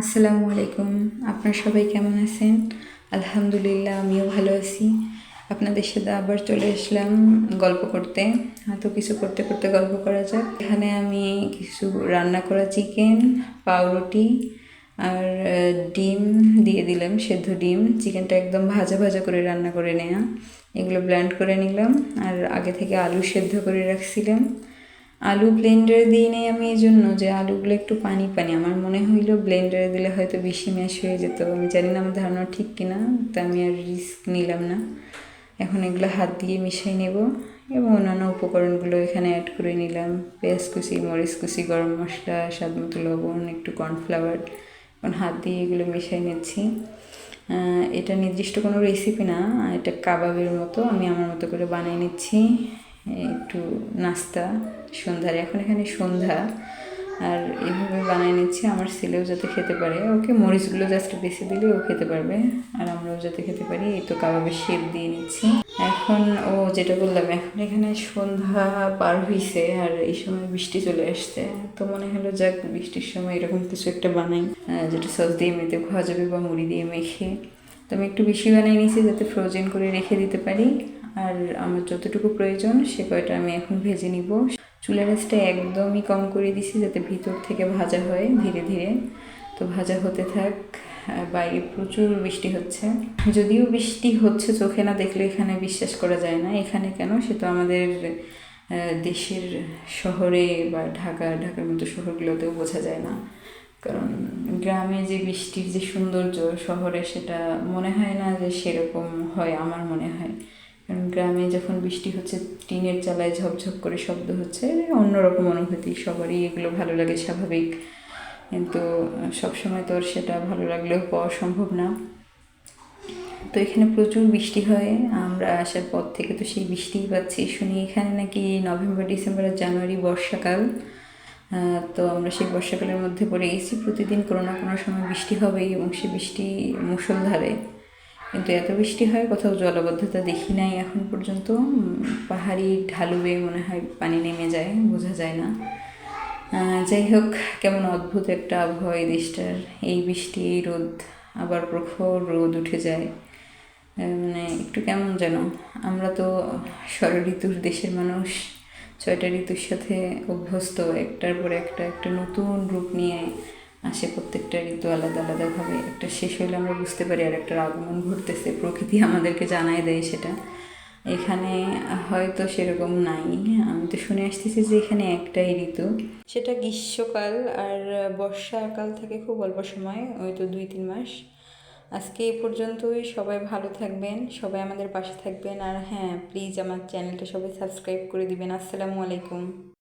আসসালামু আলাইকুম। আপনারা সবাই কেমন আছেন? আলহামদুলিল্লাহ, আমিও ভালো আছি। আপনাদের সাথে আবার চলে আসলাম গল্প করতে। হয়তো কিছু করতে করতে গল্প করা যাক। এখানে আমি কিছু রান্না করা চিকেন, পাউরুটি আর ডিম দিয়ে দিলাম, সেদ্ধ ডিম। চিকেনটা একদম ভাজা ভাজা করে রান্না করে নেওয়া এগুলো ব্ল্যান্ড করে নিলাম। আর আগে থেকে আলু সেদ্ধ করে রাখছিলাম। আলু ব্লেন্ডারে দিই নাই আমি এই জন্য যে আলুগুলো একটু পানি পানি। আমার মনে হইল ব্লেন্ডারে দিলে হয়তো বেশি ম্যাশ হয়ে যেত। আমি জানি না, আমার ধারণা ঠিক কিনা তো আমি আর রিস্ক নিলাম না। এখন এগুলো হাত দিয়ে মিশিয়ে নেব এবং অন্যান্য উপকরণগুলো এখানে অ্যাড করে নিলাম। পেঁয়াজ কুচি, মরিচ কুচি, গরম মশলা, স্বাদ মতো লবণ, একটু কর্নফ্লাওয়ার এখন হাত দিয়ে এগুলো মিশিয়ে নিচ্ছি। এটা নির্দিষ্ট কোনো রেসিপি না, এটা কাবাবের মতো আমি আমার মতো করে বানিয়ে নিচ্ছি। একটু নাস্তা, সন্ধ্যার। এখন এখানে সন্ধ্যা। আর এইভাবে বানিয়ে নিচ্ছি, আমার ছেলেও যাতে খেতে পারে। ওকে মরিচগুলো জাস্ট বেশি দিলে ও খেতে পারবে। আর আমরাও যাতে খেতে পারি, এই তো কাবাবের শেপ দিয়ে নিচ্ছি। এখন ও যেটা বললাম, এখন এখানে সন্ধ্যা পার হয়েছে আর এই সময় বৃষ্টি চলে আসছে। তো মনে হলো যাক বৃষ্টির সময় এরকম কিছু একটা বানাই যেটা সস দিয়ে এমনিতে খাওয়া যাবে বা মুড়ি দিয়ে মেখে। তো আমি একটু বেশি বানিয়ে নিয়েছি যাতে ফ্রোজেন করে রেখে দিতে পারি। আর আমার যতটুকু প্রয়োজন সে কয়টা আমি এখন ভেজে নিব। চুলার আঁচটা একদমই কম করে দিছি যাতে ভিতর থেকে ভাজা হয় ধীরে ধীরে। তো ভাজা হতে থাক বাইরে প্রচুর বৃষ্টি হচ্ছে। যদিও বৃষ্টি হচ্ছে চোখে না দেখলে এখানে বিশ্বাস করা যায় না। এখানে কেন? সে তো আমাদের দেশের শহরে বা ঢাকা, ঢাকার মতো শহরগুলোতেও বোঝা যায় না। কারণ গ্রামে যে বৃষ্টির যে সৌন্দর্য, শহরে সেটা মনে হয় না যে সেরকম হয় আমার মনে হয়। কারণ গ্রামে যখন বৃষ্টি হচ্ছে, টিনের চালায় ঝপঝপ করে শব্দ হচ্ছে, অন্যরকম অনুভূতি, সবারই এগুলো ভালো লাগে স্বাভাবিক। কিন্তু সবসময় তো সেটা ভালো লাগলেও পাওয়া সম্ভব না। তো এখানে প্রচুর বৃষ্টি হয়, আমরা আসার পর থেকে তো সেই বৃষ্টিই পাচ্ছি। শুনি এখানে নাকি নভেম্বর, ডিসেম্বর আর জানুয়ারি বর্ষাকাল। তো আমরা সেই বর্ষাকালের মধ্যে পড়ে গেছি। প্রতিদিন কোনো না কোনো সময় বৃষ্টি হবেই এবং সে বৃষ্টি মুষলধারে কিন্তু এত বৃষ্টি হয়, কোথাও জলবদ্ধতা দেখি নাই এখন পর্যন্ত। পাহাড়ি ঢালু বেয়ে মনে হয় পানি নেমে যায়, বোঝা যায় না। যাই হোক, কেমন অদ্ভুত একটা আবহাওয়া এই দেশটার। এই বৃষ্টি, এই রোদ, আবার প্রখর রোদ উঠে যায়। মানে একটু কেমন যেন। আমরা তো ষড় ঋতুর দেশের মানুষ। ছয়টা ঋতুর সাথে অভ্যস্ত। একটার পর একটা একটা নতুন রূপ নিয়ে আসে প্রত্যেকটা ঋতু আলাদা আলাদাভাবে। একটা শেষ হলে আমরা বুঝতে পারি আর একটা আগমন ঘটতেছে। প্রকৃতি আমাদেরকে জানাই দেয় সেটা। এখানে হয়তো সেরকম নাই। আমি তো শুনে আসতেছি যে এখানে একটাই ঋতু। সেটা গ্রীষ্মকাল আর বর্ষাকাল থাকে খুব অল্প সময়, ওই তো দুই তিন মাস। আজকে এই পর্যন্তই। সবাই ভালো থাকবেন, সবাই আমাদের পাশে থাকবেন। আর হ্যাঁ প্লিজ আমার চ্যানেলটা সবাই সাবস্ক্রাইব করে দিবেন। আসসালামু আলাইকুম।